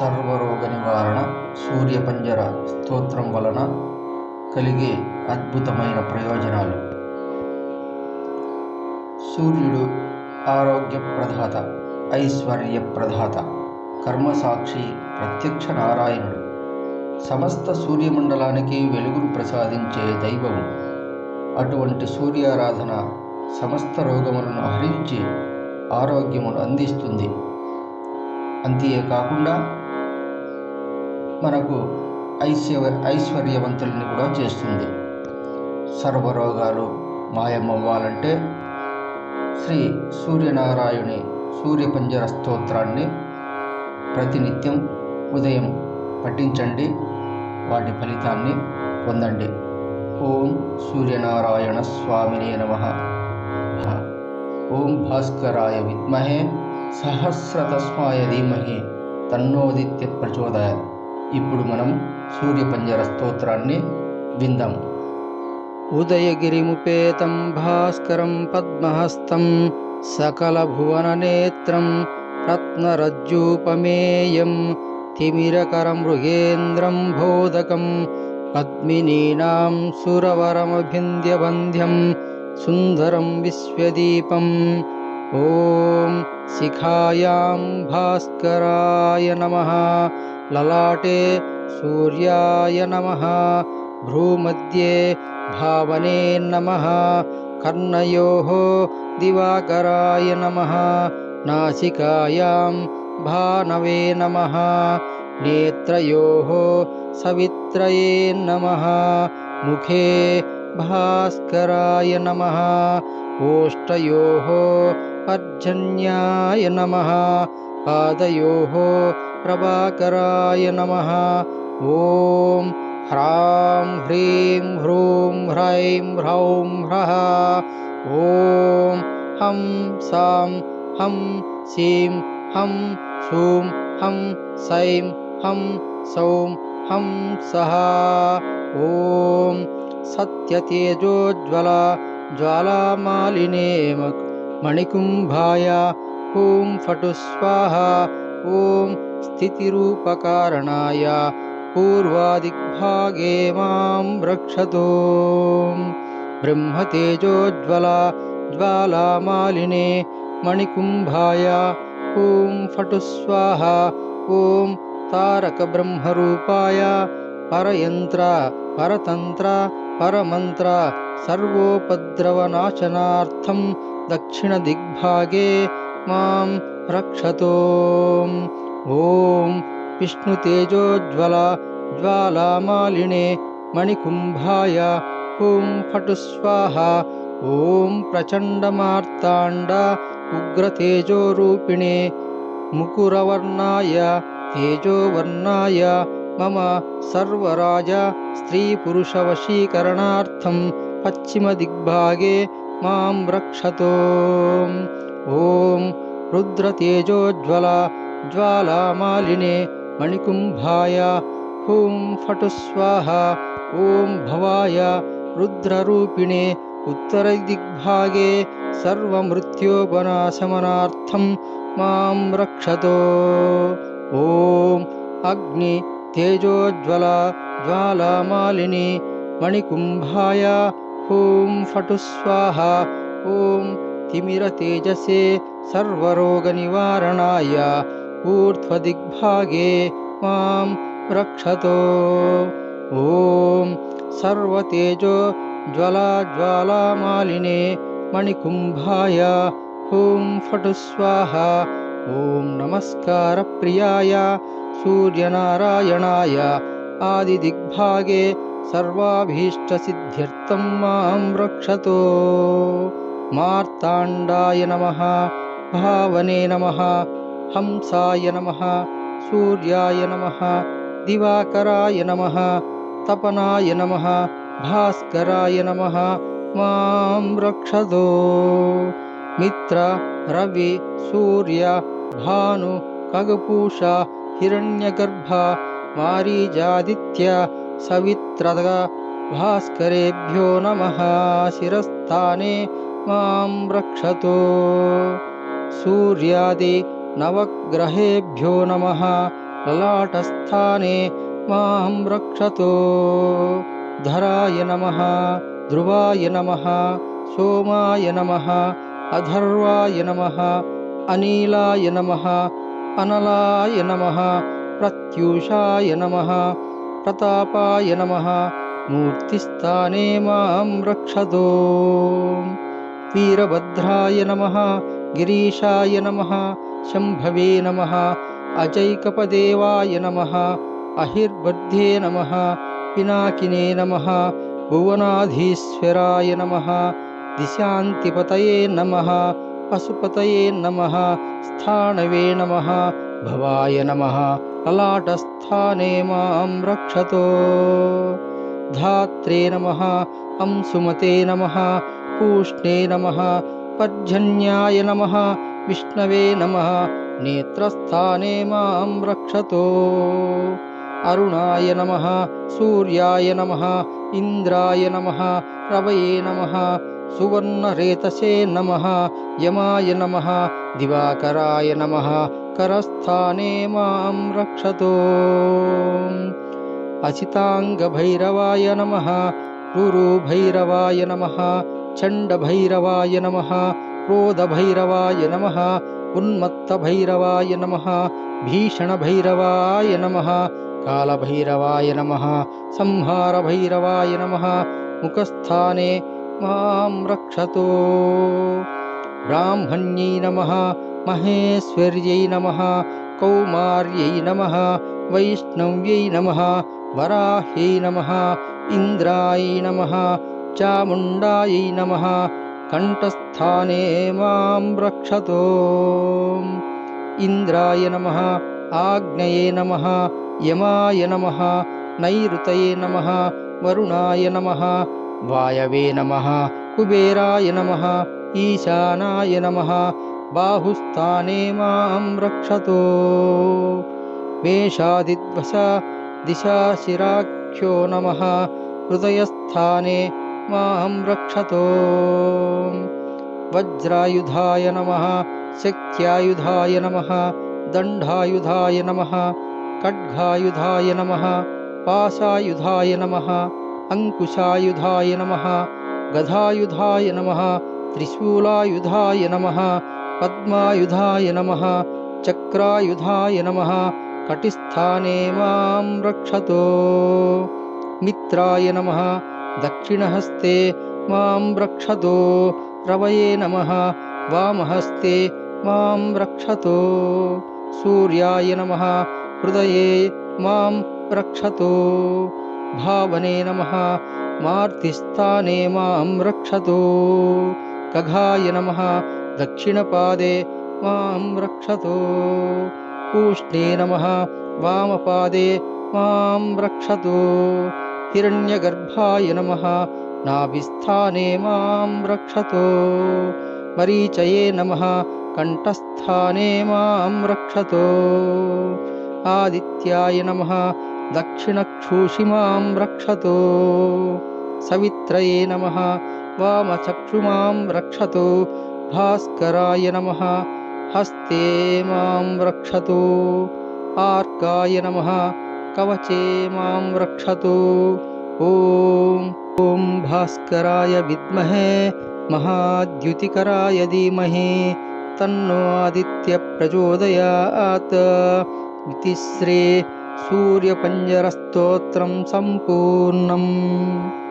సర్వరోగ నివారణ సూర్యపంజర స్తోత్రం వలన కలిగే అద్భుతమైన ప్రయోజనాలు. సూర్యుడు ఆరోగ్య ప్రధాత ఐశ్వర్య ప్రధాత కర్మసాక్షి ప్రత్యక్ష నారాయణుడు. సమస్త సూర్యమండలానికి వెలుగును ప్రసాదించే దైవం అటువంటి సూర్యారాధన సమస్త రోగములను హరించి ఆరోగ్యమును అందిస్తుంది. అంతేకాకుండా మనకు ఐశ్వ ఐశ్వర్యవంతుల్ని కూడా చేస్తుంది. సర్వరోగాలు మాయమవ్వాలంటే శ్రీ సూర్యనారాయణి సూర్యపంజర స్తోత్రాన్ని ప్రతినిత్యం ఉదయం పఠించండి. వాటి ఫలితాన్ని పొందండి. ఓం సూర్యనారాయణ స్వామినే నమ. ఓం భాస్కరాయ విద్మహే సహస్రతస్మాయ ధీమహి తన్నోదిత్య ప్రచోదయ ఇప్పుడు మనం సూర్యపంజర స్తోత్రాన్ని విందాం ఉదయగిరిముపేతం భాస్కరం పద్మహస్తం सकलभुवननेत्रं रत्नरज्जूपमेयं तिमिरकरं मृगेन्द्रं बोधकं पद्मिनीनां सुरवरमभिन्द्यबन्ध्यं सुन्दरं विश्वदीपम् ॐ शिखायां भास्कराय नमः ललाटे सूर्याय नमः। भ्रूमध्ये भावने नमः। कर्णयोः दिवाकराय नमः। नासिकायां भानवे नमः। नेत्रयोः सवित्रये नमः। मुखे भास्कराय नमः। ओष्ठयोः पर्जन्याय नमः। पादयोः प्रभाकराय नमः। ॐ ह्रां ह्रीं ह्रूं ह्रैं ह्रौं ह्रः। ॐ हं सां हं सीं हं सूं हं सैं हं सौं हं सः। ॐ सत्यतेजोज्वलाज्वालामालिनेमणिकुम्भाया ॐ फटु स्वाहा ॐ स्थितिरूपकारणाय पूर्वादिग्भागे मां रक्षतो। ब्रह्मतेजोज्ज्वला ज्वालामालिने मणिकुम्भाय ॐ फटु स्वाहा ॐ तारकब्रह्मरूपाय परयन्त्र परतन्त्र परमन्त्र सर्वोपद्रवनाशनार्थं दक्षिणदिग्भागे मां रक्षतो। ॐ विष्णुतेजोज्ज्वला ज्वालामालिने मणिकुम्भाय हुं फटुस्वाहा। ॐ प्रचण्डमार्ताण्ड उग्रतेजोरूपिणे मुकुरवर्णाय तेजोवर्णाय मम सर्वराज स्त्रीपुरुषवशीकरणार्थं पश्चिमदिग्भागे मां रक्षतो। ॐ रुद्रतेजोज्ज्वला ज्वालामालिने मणिकुम्भाय हुं फटुस्वाहा ॐ भवाय रुद्ररूपिणे उत्तरदिग्भागे सर्वमृत्योपनाशमनार्थं मां रक्षतो। ॐ अग्नि तेजोज्ज्वला ज्वालामालिनि मणिकुम्भाय हुं फटुस्वाहा ॐ तिमिरतेजसे सर्वरोगनिवारणाय ऊर्ध्वदिग्भागे मां रक्षतो। ॐ सर्वतेजो ज्वलाज्वालामालिने मणिकुम्भाय ॐ फटु स्वाहा। ॐ नमस्कारप्रियाय सूर्यनारायणाय आदिदिग्भागे सर्वाभीष्टसिद्ध्यर्थं मां रक्षतो। मार्ताण्डाय नमः भावने नमः हंसाय नमः सूर्याय नमः दिवाकराय नमः तपनाय नमः भास्कराय नमः। मां रक्षदो मित्र रवि सूर्य भानु खगपूषा हिरण्यगर्भ मारीजादित्य सवित्र भास्करेभ्यो नमः। शिरस्थाने मां रक्षतु। सूर्यादिनवग्रहेभ्यो नमः। ललाटस्थाने मां रक्षतु। धराय नमः ध्रुवाय नमः सोमाय नमः अधर्वाय नमः अनिलाय नमः अनलाय नमः प्रत्यूषाय नमः प्रतापाय नमः मूर्तिस्थाने मां रक्षतु। वीरभद्राय नमः गिरीशाय नमः शम्भवे नमः अजैकपदेवाय नमः अहिर्बध्ये नमः पिनाकिने नमः भुवनाधीश्वराय नमः दिशान्तिपतये नमः पशुपतये नमः स्थाणवे नमः भवाय नमः ललाटस्थाने मां रक्षतो। धात्रे नमः अंसुमते नमः पूष्णे नमः पर्जन्याय नमः विष्णवे नमः नेत्रस्थाने मां रक्षतो। अरुणाय नमः सूर्याय नमः इन्द्राय नमः रवये नमः सुवर्णरेतसे नमः यमाय नमः दिवाकराय नमः करस्थाने मां रक्षतो। अचिताङ्गभैरवाय नमः रुरुभैरवाय नमः चण्डभैरवाय नमः क्रोधभैरवाय नमः उन्मत्तभैरवाय नमः भीषणभैरवाय नमः कालभैरवाय नमः संहारभैरवाय नमः मुखस्थाने मां रक्षतो। ब्राह्मण्यै नमः महेश्वर्यै नमः कौमार्यै नमः वैष्णव्यै नमः वराह्यै नमः इन्द्रायै नमः चामुण्डायै नमः। कण्ठस्थाने मां रक्षतो। इन्द्राय नमः आग्नये नमः यमाय नमः नैऋतये नमः वरुणाय नमः वायवे नमः कुबेराय नमः ईशानाय नमः बाहुस्थाने मां रक्षतो। मेषादिद्वश दिशाशिराख्यो नमः हृदयस्थाने मां रक्षतो। वज्रायुधाय नमः शक्त्यायुधाय नमः दण्डायुधाय नमः खड्गायुधाय नमः पाशायुधाय नमः अङ्कुशायुधाय नमः गदायुधाय नमः त्रिशूलायुधाय नमः पद्मायुधाय नमः चक्रायुधाय नमः कटिस्थाने मां रक्षतो। मित्राय नमः दक्षिणहस्ते मां रक्षतो रवये नमः। वामहस्ते मां रक्षतो सूर्याय नमः। हृदये मां रक्षतो भावने नमः। मार्तिस्थाने मां रक्षतो कघाय नमः। दक्षिणपादे मां रक्षतो पूष्णे नमः। वामपादे मां रक्षतो हिरण्यगर्भाय नमः। नाभिस्थाने मां रक्षतो। मरीचये नमः। कण्ठस्थाने मां रक्षतो। आदित्याय नमः। दक्षिणक्षूषि मां रक्षतो। सवित्रये नमः। वामचक्षुमां रक्षतो। भास्कराय नमः। हस्ते मां रक्षतो। आर्काय नमः कवचे माँ रक्षतु। ॐ ॐ भास्कराय विद्महे, महाद्युतिकराय धीमहि, तन्नो आदित्यप्रचोदयात् इति श्री सूर्यपञ्जरस्तोत्रं सम्पूर्णम्।